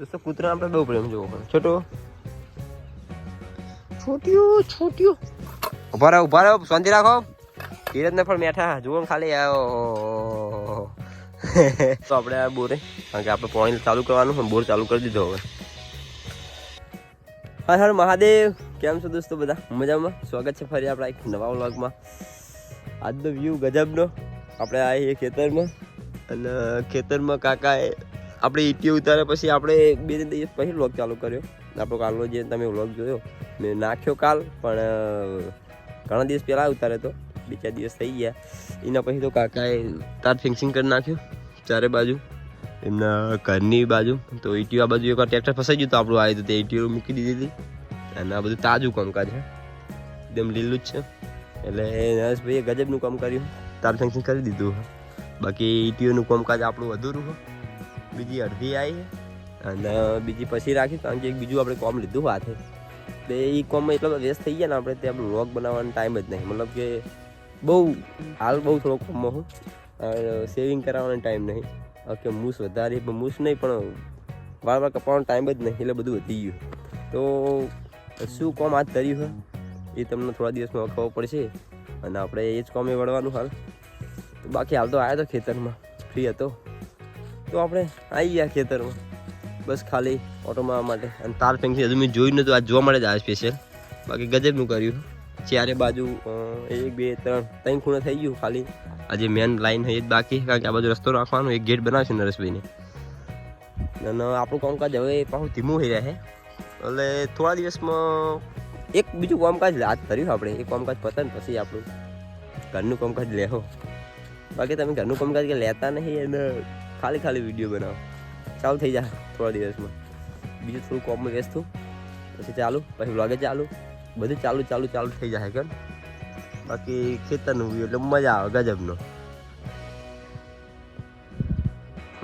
દોસ્તો કૂતરા આપણે બહુ પ્રેમ જોવો પડે. છોટો? છોટ્યું છોટ્યું ઊભા રહો ઊભા રહો શાંતિ રાખો. ધીરજ ને પણ મેઠા જુઓ ખાલી આવો. તો આપણે આ બોરે કારણ કે આપણે પાણી ચાલુ કરવાનું પણ બોર ચાલુ કરી દીધો હવે. હર હર મહાદેવ કેમ છો દોસ્તો બધા? મજામાં? સ્વાગત છે ફરી આપણા એક નવા વ્લોગમાં. આજનો વ્યૂ ગજબનો. આપણે આવીએ ખેતરમાં. અને ખેતરમાં કાકાએ આપણે ઈટીઓ ઉતાર્યા પછી આપણે બે ત્રણ દિવસ પછી વ્લોગ ચાલુ કર્યો. આપણો કાલનો જે તમે વ્લોગ જોયો, મેં નાખ્યો કાલ, પણ ઘણા દિવસ પહેલાં ઉતાર્યો તો બે ચાર દિવસ થઈ ગયા. એના પછી તો કાકાએ તાર ફિક્સિંગ કરી નાખ્યું ચારે બાજુ. એમના ઘરની બાજુ. તો ઈટીઓ આ બાજુ એકવાર ટ્રેક્ટર ફસાઈ ગયું તો આપણું આવ્યું તે ઈટીઓ મૂકી દીધી હતી. અને આ બધું તાજું કામકાજ છે. એકદમ લીલું જ છે. એટલે નરેશભાઈએ ગજબનું કામ કર્યું. તાર ફેન્સિંગ કરી દીધું. બાકી ઈટીઓનું કામકાજ આપણું અધૂરું છે. બીજી અડધી આવી અને બીજી પછી રાખી કારણ કે એક બીજું આપણે કોમ લીધું હાથે. તો એ કોમમાં એટલો બધો વ્યસ્ત થઈ ગયા ને આપણે તે આપણું વ્લોગ બનાવવાનો ટાઈમ જ નહીં. મતલબ કે બહુ, હાલ બહુ થોડો કોમમાં હું. સેવિંગ કરાવવાનો ટાઈમ નહીં. કે મૂસ વધારે, પણ મૂસ નહીં, પણ વાર વાર કપાવવાનો ટાઈમ જ નહીં, એટલે બધું વધી ગયું. તો શું કોમ આજ કર્યું હોય એ તમને થોડા દિવસમાં ખબર પડશે. અને આપણે એ જ કોમે વળવાનું હાલ. બાકી હાલ તો આવ્યો હતો ખેતરમાં. ફ્રી હતો. તો આપણે આવી ગયા ખેતરમાં. બસ ખાલી ઓટો મારવા માટે. અને તાર ફેંકી હજુ મેં જોયું નતું આજ જોવા મળે જ આવે સ્પેશિયલ બાકી ગજબનું કર્યું. ચારે બાજુ એક, બે, ત્રણ ત્રણ ખૂણે થઈ ગયું ખાલી. આજે મેન લાઈન છે બાકી. કારણ કે આ બાજુ રસ્તો રાખવાનો, એક ગેટ બનાવશે નરેશભાઈને. અને આપણું કામકાજ હવે પાછું ધીમું થઈ રહ્યા છે એટલે થોડા દિવસમાં એક બીજું કામકાજ હાથ ધર્યું આપણે. એ કામકાજ પતે ને પછી આપણું ઘરનું કામકાજ લેહો. બાકી તમે ઘરનું કામકાજ કે લેતા નહીં અને ખાલી ખાલી વીડિયો બનાવો. ચાલુ થઈ જાય થોડા દિવસમાં. બીજું થોડું કોમમાં વ્યસ્ત પછી ચાલુ, પછી વ્લોગે ચાલુ. બધું ચાલુ ચાલુ ચાલુ થઈ જાય, કેમ? બાકી ખેતરનું view એટલે મજા આવે, ગજબનો.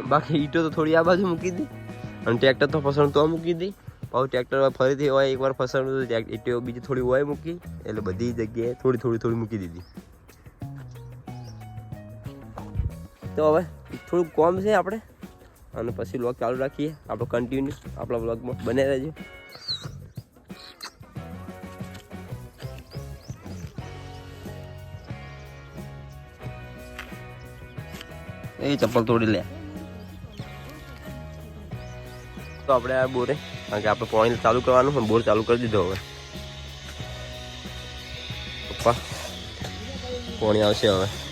બાકી ઈટો તો થોડી આ બાજુ મૂકી દી. અને ટ્રેક્ટર તો ફસણ તો મૂકી દી. પાછું ટ્રેક્ટર ફરીથી હોય, એકવાર ફસણ ઈટો બીજી થોડી હોય મૂકી. એટલે બધી જગ્યાએ થોડી થોડી થોડી મૂકી દીધી. તો હવે થોડુંક કોમ છે આપણે. અને પછી વ્લોગ ચાલુ રાખીએ. આપણો કન્ટિન્યુ આપણા વ્લોગમાં બને રહેજો. એ ચપ્પલ તોડી લે. તો આપણે આ બોરે, કારણ કે આપણે પાણી ચાલુ કરવાનું હોય બોર ચાલુ કરી દીધો હવે. પપ્પા, પાણી આવશે હવે.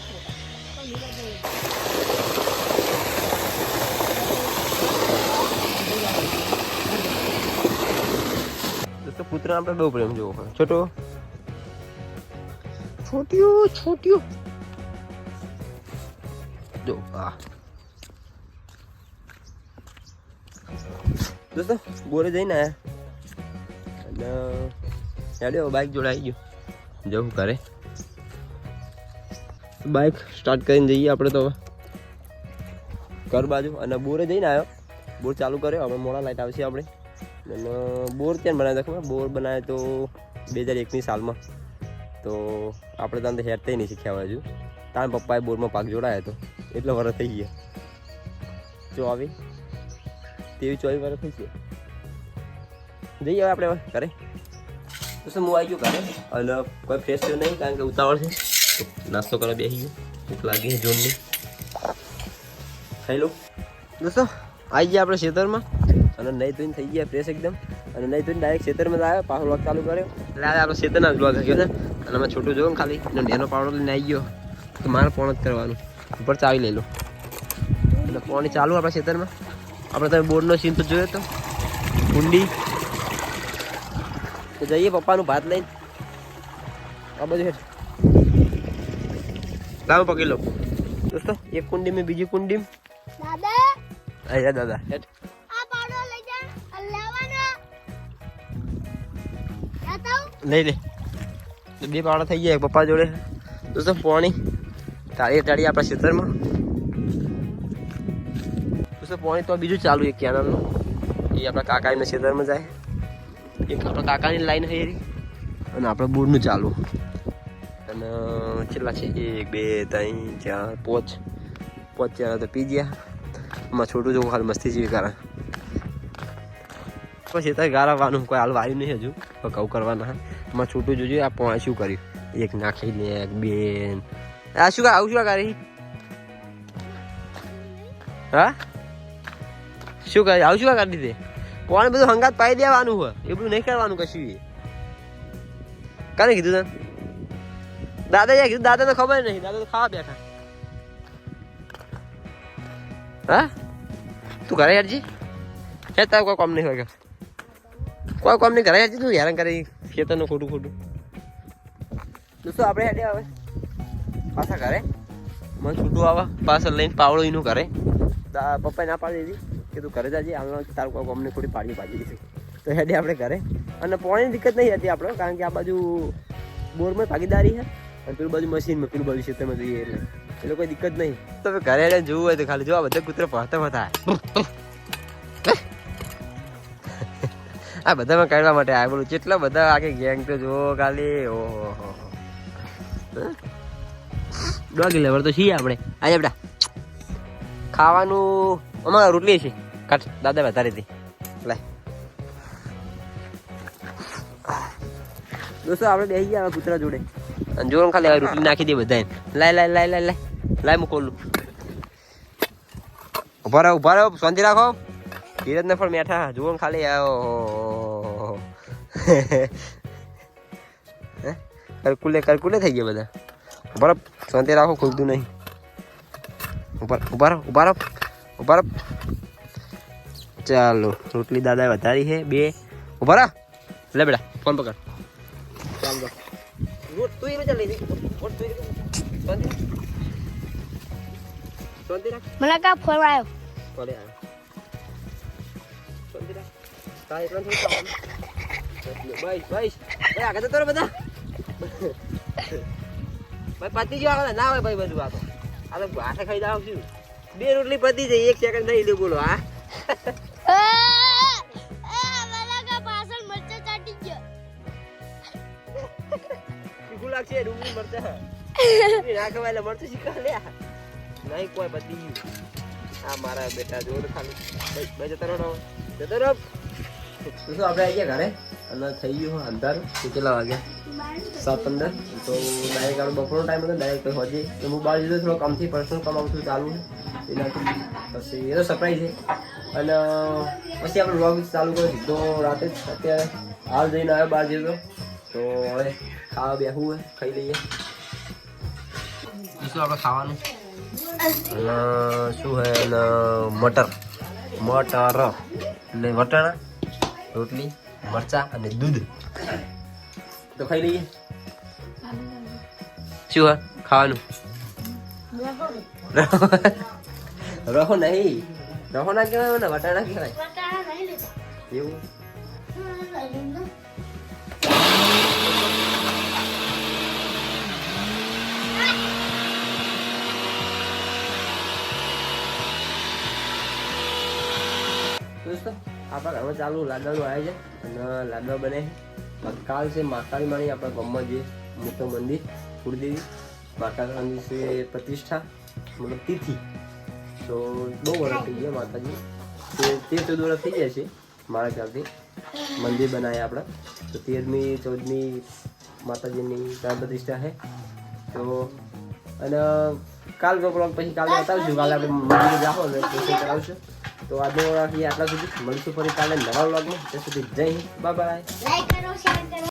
દોસ્તો કૂતરા આપણે બહુ પ્રેમ જોવો પડે છોટો? છોટ્યું છોટ્યું જો આ. દોસ્તો બોરે જઈને આયા. અને હેડ્યો બાઇક જોડે આવી ગયો. જવું કરે. બાઇક સ્ટાર્ટ કરીને જઈએ આપણે તો હવે. ઘર બાજુ. અને બોરે જઈને આવ્યો બોર ચાલુ કર્યો. હવે મોડા લાઈટ આવશે આપણે. અને બોર ત્યાં બનાવ્યો ખબર? બોર બનાવ્યો તો બે હજાર એકની સાલમાં. તો આપણે ત્યાં હેરતા નહીં શીખ્યા હોય હજુ. તાર પપ્પાએ બોરમાં પાક જોડાયો હતો એટલો વરસ થઈ ગયા. ચોવી તેવી ચોવી વર્ષ થઈ ગયો જઈએ હવે આપણે ઘરે. તો શું હું આવી ગયો ઘરે? અને કોઈ ફ્રેશ થયો નહીં કારણ કે ઉતાવળ છે. નાસ્તો કરવા બેસી ગયો. ભૂખ લાગી છે જોનની ખાઈ લો. દોસ્તો, આવી ગયા આપણે ખેતરમાં. અને નહીં ધોઈને થઈ ગયા ફ્રેશ એકદમ. અને નહીં ધોઈને ડાયરેક્ટ ખેતરમાં આવ્યો પાછો વ્લોગ ચાલુ કર્યો. એટલે આજે આપણે ખેતરના જ વ્લોગ ગયો છે. અને અમે છોટું જોયું ને ખાલી એનો નેનો પાવડો લઈને આવી ગયો. તો મારે પોણ જ કરવાનું. ઉપર ચાવી લઈ લો. એટલે પોણી ચાલુ આપણા ખેતરમાં. આપણે તમે બોર્ડનો સીન તો જોયો તો. કુંડી. તો જઈએ પપ્પાનું ભાત લઈને. આ બધું હેઠ. લાવો પકડી લો. દોસ્તો એક કુંડી મેં બીજી કુંડી. દાદા. અહીંયા દાદા. હેઠ. લઈ લે. બે પાવડા થઈ ગયા પપ્પા જોડે. દોસ્તો પોણી? તાળી તાળી આપણા ક્ષેત્રમાં. દોસ્તો પોણી તો બીજું ચાલુ એક કેનલનું. એ આપણા કાકાના ક્ષેત્રમાં જાય. એક આપણા કાકાની લાઈન એરી અને આપણે બોર્ડનું ચાલુ. અને છેલ્લા છે એક, બે, ત્રણ, ચાર, પાંચ. પાંચ ચાર તો પી ગયા. એમાં છોટું જોવું ખાલી મસ્તી જેવી કારણ પછી તો ગાળવાનું કોઈ હાલ વાર્યું નહીં હજુ. કઉ કરવાના એમાં છૂટું જોજો, આ પોણા શું કર્યું? એક નાખીને, એક બેન. આ શું આવું શું કરી? હા? શું કરે? આવું શું કરી દીધે? પોણે બધું હંગાત પાઈ દેવાનું હોય એ બધું નહીં કરવાનું કશું કાને કીધું તને? દાદા કીધું, દાદા તો ખબર નહીં. દાદા તો ખાવા બેઠા. હા? તું ઘરે યારજી હે તારું કોઈ કામ નહીં હોય કોઈ કામ નહીં યારજી તું હેરાન કરી ખેતરનું ખોટું ખોટું. દોસ્તો, આપણે હેડે હવે પાછા ઘરે. મને છૂટું આવે પાછળ લઈને પાવડો એનું ઘરે પપ્પાએ ના પાડી દીધી, કે તું ઘરે જાજે હાલમાં તારું કોઈ કોમ નહીં, થોડી પાડી પાડી દીધી તો હેડે આપણે ઘરે. અને પાણીની દિક્કત નહીં હતી આપણે, કારણ કે આ બાજુ બોરમાં ભાગીદારી છે, અને પેલું બાજુ મશીનમાં પેલું બાજુ ખેતરમાં જોઈએ એટલે. એટલે કોઈ દિક્કત નહીં. તો ઘરે જવું જોવું હોય તો ખાલી જો, આ બધા કૂતરા ફરતા ફરતા. આ બધામાં કાઢવા માટે આ બોલું, કેટલા બધા આખી ગેંગ તો જો ખાલી, ઓહો ડોગી લેવર તો છીએ આપણે. આજે બેટા ખાવાનું, અમારા રોટલી છે. કાટ, દાદા વધારે હતી લે દોસ્તો, આપણે બેસી ગયા કૂતરા જોડે. અને જોવાનું ખાલી રોટલી નાખી દે બધાને લાય લાય લાય લાય લાય. લાય મૂકોલું ઊભા રહો ઊભા રહો, શાંતિ રાખો. ધીરજ ને પણ મેઠા જોવાનું ખાલી ઓહો હે કરકુલે કરકુલે થઈ ગયા બધા ઊભા રહો શાંતિ રાખો ખુલતું નહીં ઊભા ઊભા રહો ઊભા રહો ઊભા રહો ચાલો રોટલી દાદાએ વધારી છે બે ઊભા રહો લે બેટા ફોન પકડ ચાલ દો રોટ તું એ ચાલ લઈ દે રોટ તું શાંતિ શાંતિ રાખ મને કા ફોન આવ્યો ભલે આવ્યો શાંતિ રાખ તારે એકલા થોડું બાઈશ બાઈશ ભાઈ આગળ તો બધા ભાઈ પતી ગયો આગળ ના હોય ભાઈ બધું આ તો આ તો હાથે ખાઈ દાવ છું બે રોટલી પતી જાય એક સેકન્ડ નહીં લે બોલો હા લાગશે ડુંગળી મરતા ના એટલે મરતું શીખવા લે નહીં કોઈ બધી આ મારા બેટા જો ખાલી ભાઈ જતો રહો જતો રહો તો શું, આપણે આવી ગયા ઘરે? અને થઈ ગયું અંધારું. કેટલા વાગ્યા? સાત પંદર. તો ડાયરેક્ટ આપણે બપોરનો ટાઈમ હતો ડાયરેક્ટ હોજે. તો હું બહાર જતો થોડો કામથી પર્સનલ કામ છું, ચાલુ એનાથી પછી એ તો સરપ્રાઈઝ છે. અને પછી આપણે વ્લોગ ચાલુ કર્યો સીધો રાતે જ. અત્યારે હાલ જઈને આવ્યો બહાર જતો તો. હવે ખાવા બેસવું હોય, ખાઈ લઈએ. શું આપણે ખાવાનું? શું હે મટર. મટર. એટલે વટાણા? રોટલી, મરચા અને દૂધ. તો ખાઈ લઈએ? શું ખાવાનું? રહો નહીં. રહો ના કહેવાય ને વટાણા કહેવાય. એવું? દોસ્તો? આપણા ઘરમાં ચાલુ લાડવાનું છે અને લાડવા બને. કાલ છે માતાની માણી આપણા ગામમાં જે મોટો મંદિર, કુળદેવી માતાજી છે, પ્રતિષ્ઠા, મતલબ તિથિ. તો બહુ વર્ષ થઈ ગયા માતાજી તે તેર ચૌદ વર્ષ થઈ જાય છે, મારા ખ્યાલથી. મંદિર બનાવે આપણે. તો તેરમી, ચૌદમી માતાજીની પ્રાણ પ્રતિષ્ઠા છે. તો અને કાલ બ્લોગ પછી કાલે બતાવશું. કાલે આપણે મંદિર જાઓ ને કરાવશું. તો આજનો રાખીએ આટલા સુધી મળીશું ફરી કાલે નવા વ્લોગમાં. ત્યાં સુધી જય બાય બાય. લાઈક કરો શેર કરો.